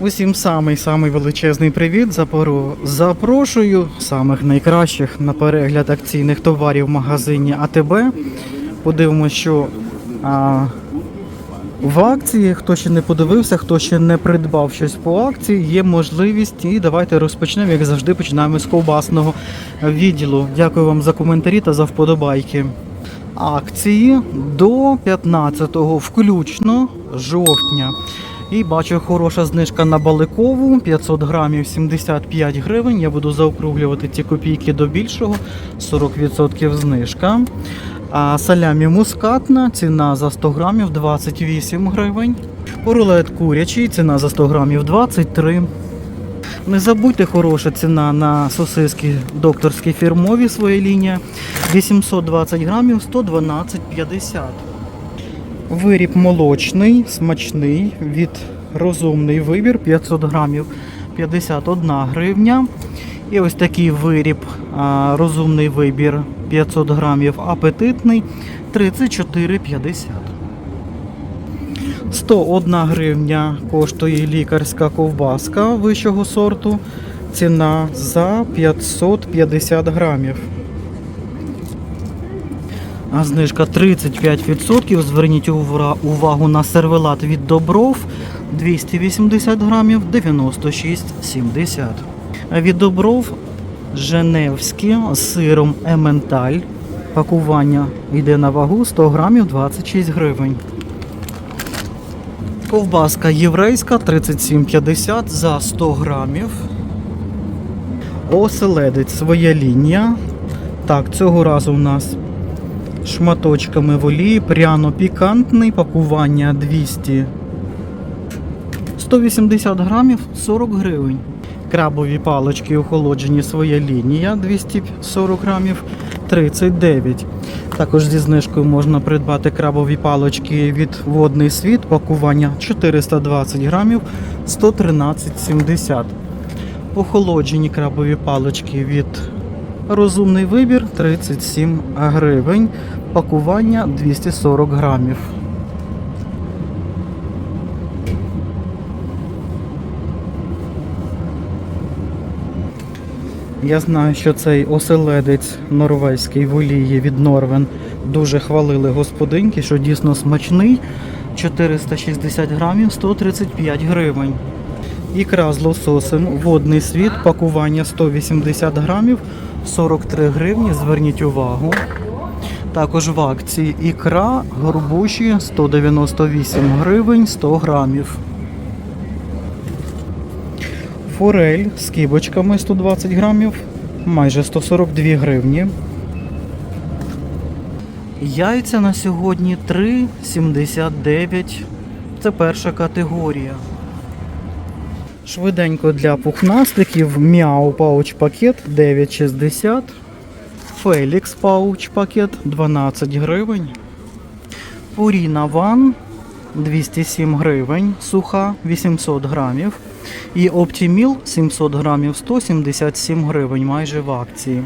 Усім самий самий величезний привіт. Запору. Запрошую самих найкращих на перегляд акційних товарів в магазині АТБ. Подивимося, що а, в акції. Хто ще не подивився, хто ще не придбав щось по акції, є можливість. І давайте розпочнемо, як завжди, починаємо з ковбасного відділу. Дякую вам за коментарі та за вподобайки. Акції до 15 включно жовтня. І бачу хороша знижка на баликову 500 грамів 75 гривень. Я буду заокруглювати ці копійки до більшого 40% знижка. А салямі мускатна, ціна за 100 грамів 28 гривень. Рулет курячий, ціна за 100 грамів 23. Не забудьте хороша ціна на сосиски докторські фірмові своя лінія. 820 грамів 112,50. Виріб молочний, смачний, від розумний вибір 500 грамів 51 гривня. І ось такий виріб, розумний вибір 500 грамів апетитний 34,50. 101 гривня коштує лікарська ковбаска вищого сорту. Ціна за 550 грамів. Знижка 35%. Зверніть увагу на сервелат від Добров 280 грамів 96,70. Від Добров Женевські з сиром Ементаль. Пакування йде на вагу 100 грамів 26 гривень. Ковбаска єврейська 37,50 за 100 грамів. Оселедець своя лінія. Так, цього разу у нас шматочками в олії, пряно-пікантний, пакування 200 180 грамів 40 гривень. Крабові палички охолоджені своя лінія 240 грамів 39. Також зі знижкою можна придбати крабові палички від водний світ, пакування 420 грамів 113,70. Охолоджені крабові палички від Розумний вибір 37 гривень, пакування 240 грамів. Я знаю, що цей оселедець норвезький в олії від Норвен дуже хвалили господинки, що дійсно смачний. 460 грамів 135 гривень. Ікра з лососем, водний світ, пакування 180 грамів, 43 гривні. Зверніть увагу. Також в акції ікра горбуші 198 гривень 100 грамів. Форель з кібочками 120 грамів, майже 142 гривні. Яйця на сьогодні 3,79. Це перша категорія. Швиденько для пухнастиків Мяу пауч пакет 9,60. Фелікс пауч пакет 12 гривень. Пуріна Ван 207 гривень, суха 800 грамів. І Оптіміл 700 грамів 177 гривень, майже в акції.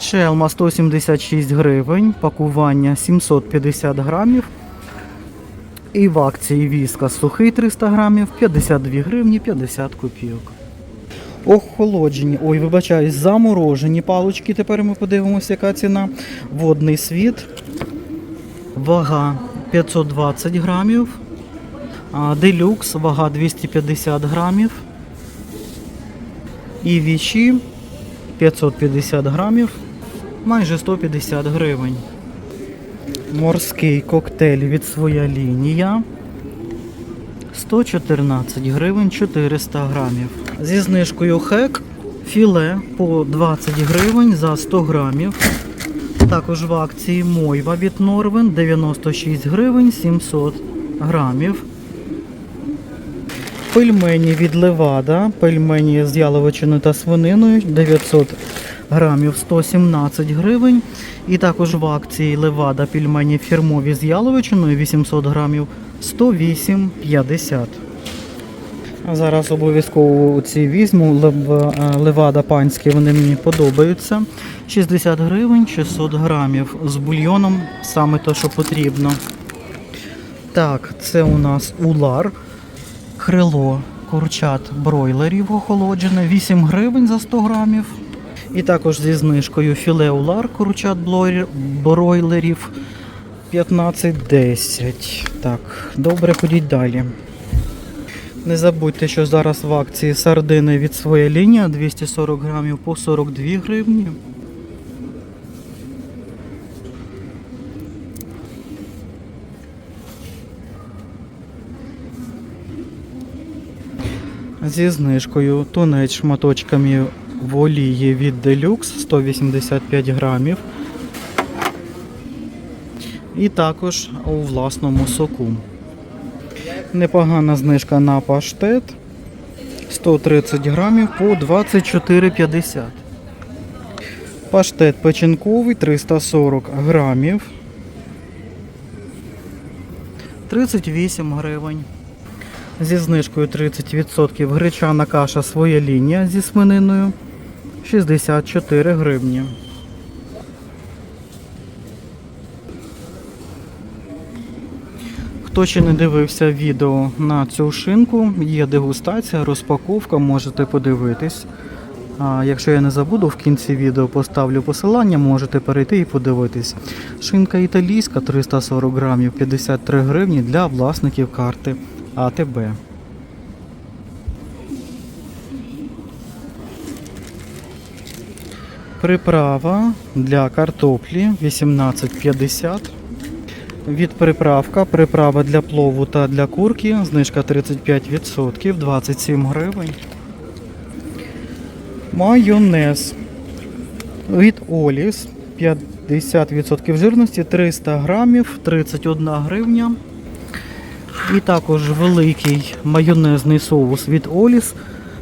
Шелма 176 гривень, пакування 750 грамів. І в акції віска сухий 300 грамів, 52 гривні 50 копійок. Охолоджені, ой, вибачаюсь, заморожені палочки. Тепер ми подивимося, яка ціна. Водний світ. Вага 520 грамів. Делюкс, вага 250 грамів. І вічі 550 грамів, майже 150 гривень. Морський коктейль від своя лінія. 114 гривень 400 грамів. Зі знижкою хек філе по 20 гривень за 100 грамів. Також в акції Мойва від Норвен 96 гривень 700 грамів. Пельмені від Левада, пельмені з яловичиною та свининою 900 грамів 117 гривень. І також в акції Левада пельмені фірмові з яловичиною 800 грамів 108,50. Зараз обов'язково ці візьму. Е, Левада панські, вони мені подобаються. 60 гривень 600 грамів з бульйоном, саме те, що потрібно. Так, це у нас улар. Крило курчат бройлерів охолоджене 8 гривень за 100 грамів. І також зі знижкою філе улар курчат бройлерів 15-10. Так, добре, ходіть далі. Не забудьте, що зараз в акції сардини від своя лінія 240 грамів по 42 гривні. Зі знижкою тунець шматочками в олії від Deluxe 185 грамів. І також у власному соку. Непогана знижка на паштет 130 грамів по 24,50. Паштет печінковий 340 грамів. 38 гривень. Зі знижкою 30% гречана каша своя лінія зі свининою 64 гривні. Хто ще не дивився відео на цю шинку, є дегустація, розпаковка, можете подивитись. А якщо я не забуду, в кінці відео поставлю посилання, можете перейти і подивитись. Шинка італійська 340 грамів 53 гривні для власників карти АТБ. Приправа для картоплі 18,50. Від приправка, приправа для плову та для курки, знижка 35%, 27 гривень. Майонез від Оліс 50% жирності, 300 грамів, 31 гривня. І також великий майонезний соус від Оліс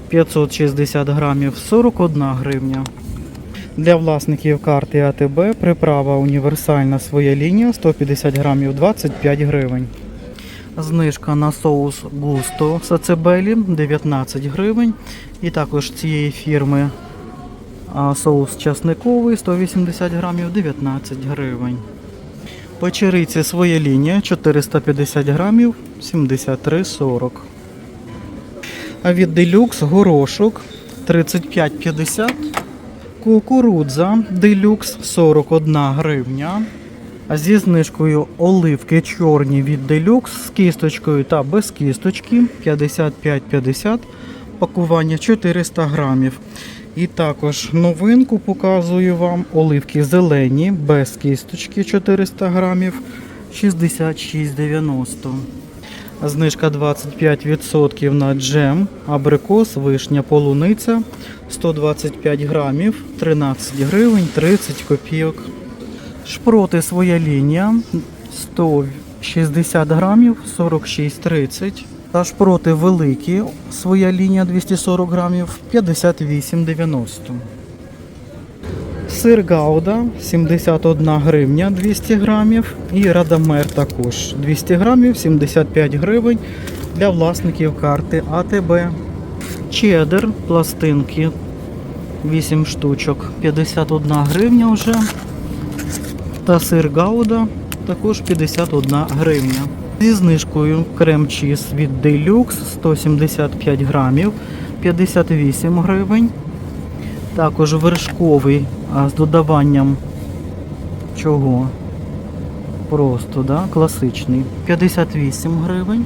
560 грамів, 41 гривня. Для власників карти АТБ приправа універсальна своя лінія 150 грамів 25 гривень. Знижка на соус Густо Сацебелі 19 гривень. І також цієї фірми соус часниковий 180 грамів 19 гривень. Печериці своя лінія 450 грамів 73,40. А від Deluxe горошок 35,50 Кукурудза Делюкс 41 гривня. Зі знижкою оливки чорні від Делюкс з кісточкою та без кісточки 55,50. Пакування 400 грамів. І також новинку показую вам оливки зелені без кісточки 400 грамів 66,90. Знижка 25% на джем, абрикос, вишня, полуниця 125 грамів, 13 гривень 30 копійок. Шпроти своя лінія 160 грамів 46,30. Та шпроти великі своя лінія 240 грамів 58,90. Сир Гауда 71 гривня 200 грамів. І Радамер також 200 грамів 75 гривень для власників карти АТБ. Чеддер пластинки 8 штучок 51 гривня вже. Та сир Гауда також 51 гривня. Зі знижкою крем-чіз від Deluxe 175 грамів 58 гривень. Також вершковий а, з додаванням чого? Просто, да? класичний. 58 гривень.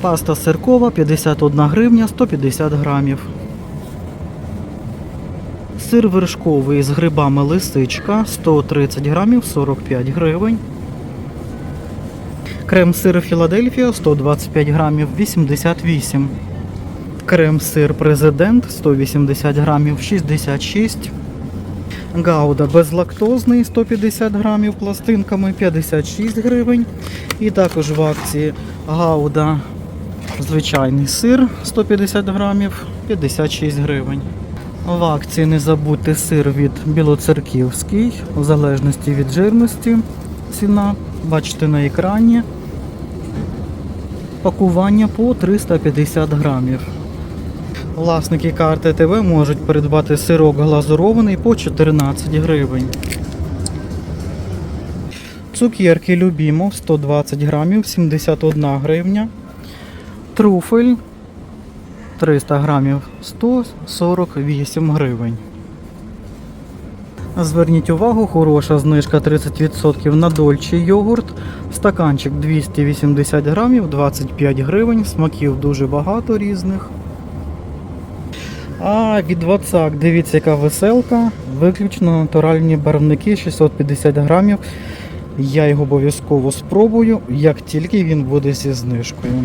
Паста сиркова 51 гривня 150 грамів. Сир вершковий з грибами лисичка 130 грамів 45 гривень. Крем-сир Філадельфія 125 грамів 88. Крем-сир Президент 180 грамів 66. Гауда безлактозний 150 грамів пластинками 56 гривень. І також в акції Гауда звичайний сир 150 грамів 56 гривень. В акції не забудьте сир від Білоцерківський, в залежності від жирності. Ціна бачите на екрані. Пакування по 350 грамів. Власники карти ТВ можуть придбати сирок глазурований по 14 гривень. Цукерки Любімов 120 грамів 71 гривня. Труфель 300 грамів 148 гривень. Зверніть увагу, хороша знижка 30% на дольчий йогурт. Стаканчик 280 грамів, 25 гривень. Смаків дуже багато різних. А від Вацак, дивіться, яка веселка. Виключно натуральні барвники 650 грамів. Я його обов'язково спробую, як тільки він буде зі знижкою.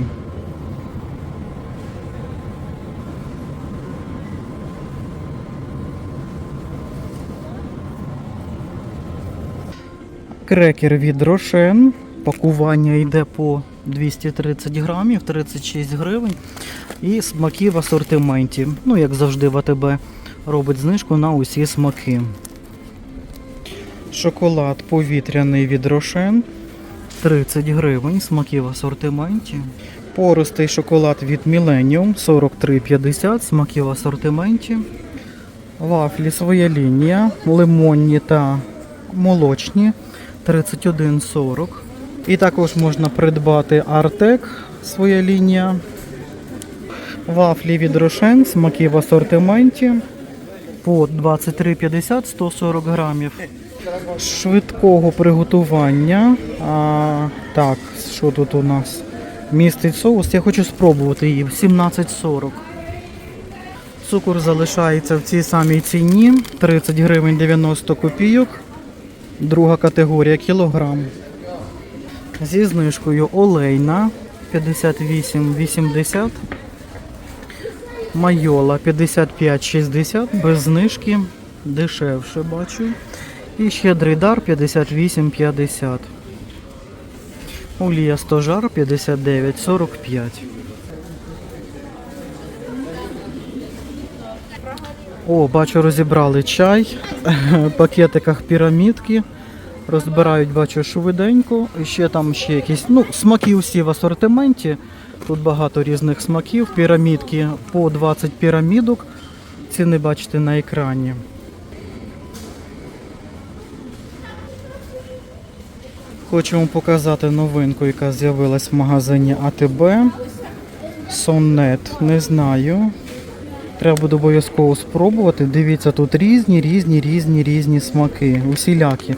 Крекер від Рошен. Пакування йде по 230 грамів, 36 гривень. І смаки в асортименті. Ну, як завжди, в АТБ робить знижку на усі смаки. Шоколад повітряний від Рошен. 30 гривень, смаки в асортименті. Пористий шоколад від Millennium 43,50, смаки в асортименті. Вафлі своя лінія, лимонні та молочні 31,40. І також можна придбати Артек, своя лінія. Вафлі від Рошен, смаки в асортименті по 23,50 140 грамів. Швидкого приготування. А, так, що тут у нас? Містить соус. Я хочу спробувати її. 17,40. Цукор залишається в цій самій ціні 30 гривень 90 копійок. Друга категорія кілограм. Зі знижкою олейна 58,80. Майола 55,60 без знижки. Дешевше бачу. І щедрий дар 58,50. Олія стожар 59,45. О, бачу, розібрали чай в пакетиках пірамідки. Розбирають, бачу, швиденько. Ще там ще якісь. Ну, смаки усі в асортименті. Тут багато різних смаків. Пірамідки по 20 пірамідок. Ціни бачите на екрані. Хочу вам показати новинку, яка з'явилась в магазині АТБ. Сонет. Не знаю. Треба буде обов'язково спробувати. Дивіться, тут різні, різні, різні, різні смаки. Усілякі.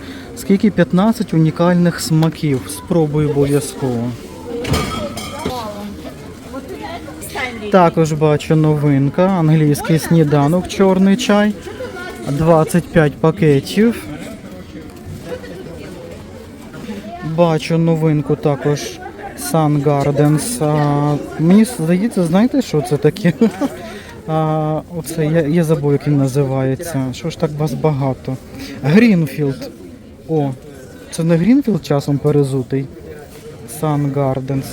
Скільки 15 унікальних смаків. Спробую обов'язково. Також бачу новинка. Англійський сніданок, чорний чай. 25 пакетів. Бачу новинку також Sun Gardens. А, мені здається, знаєте, що це таке? А, оце я, я забув, як він називається. Що ж так вас багато? Грінфілд. О, це не Грінфілд часом перезутий. Sun Gardens.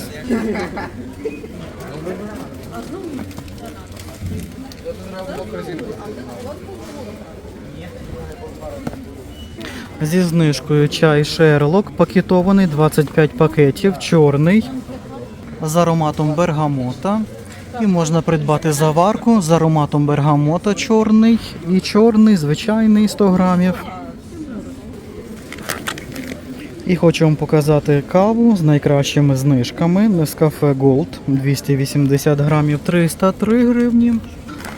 Зі знижкою чай Шерлок пакетований 25 пакетів, чорний з ароматом бергамота. І можна придбати заварку з ароматом бергамота чорний і чорний, звичайний 100 грамів. І хочу вам показати каву з найкращими знижками. Nescafe Gold 280 грамів 303 гривні.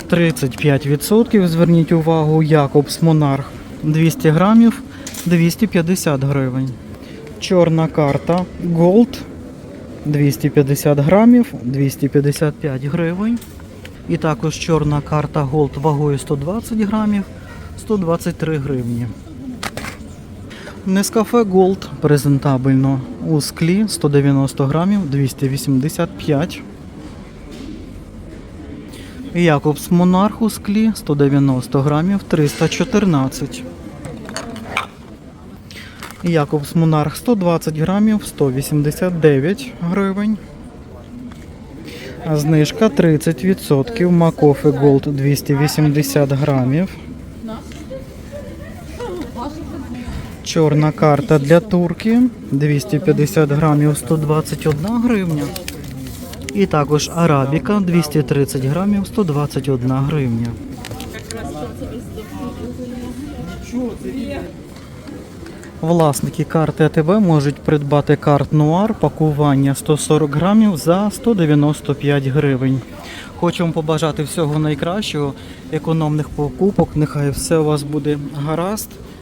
35%. Зверніть увагу, Якобс Монарх 200 грамів 250 гривень. Чорна карта Gold 250 грамів 255 гривень. І також чорна карта Gold вагою 120 грамів 123 гривні. Нескафе Gold презентабельно у склі 190 грамів 285. Якобс Монарх у склі 190 грамів 314. Якобс Монарх 120 грамів 189 гривень. Знижка 30%. Макофе Голд 280 грамів. Чорна карта для турки 250 грамів 121 гривня. І також арабіка 230 грамів 121 гривня. Власники карти АТБ можуть придбати карт Нуар пакування 140 грамів за 195 гривень. Хочу побажати всього найкращого, економних покупок. Нехай все у вас буде гаразд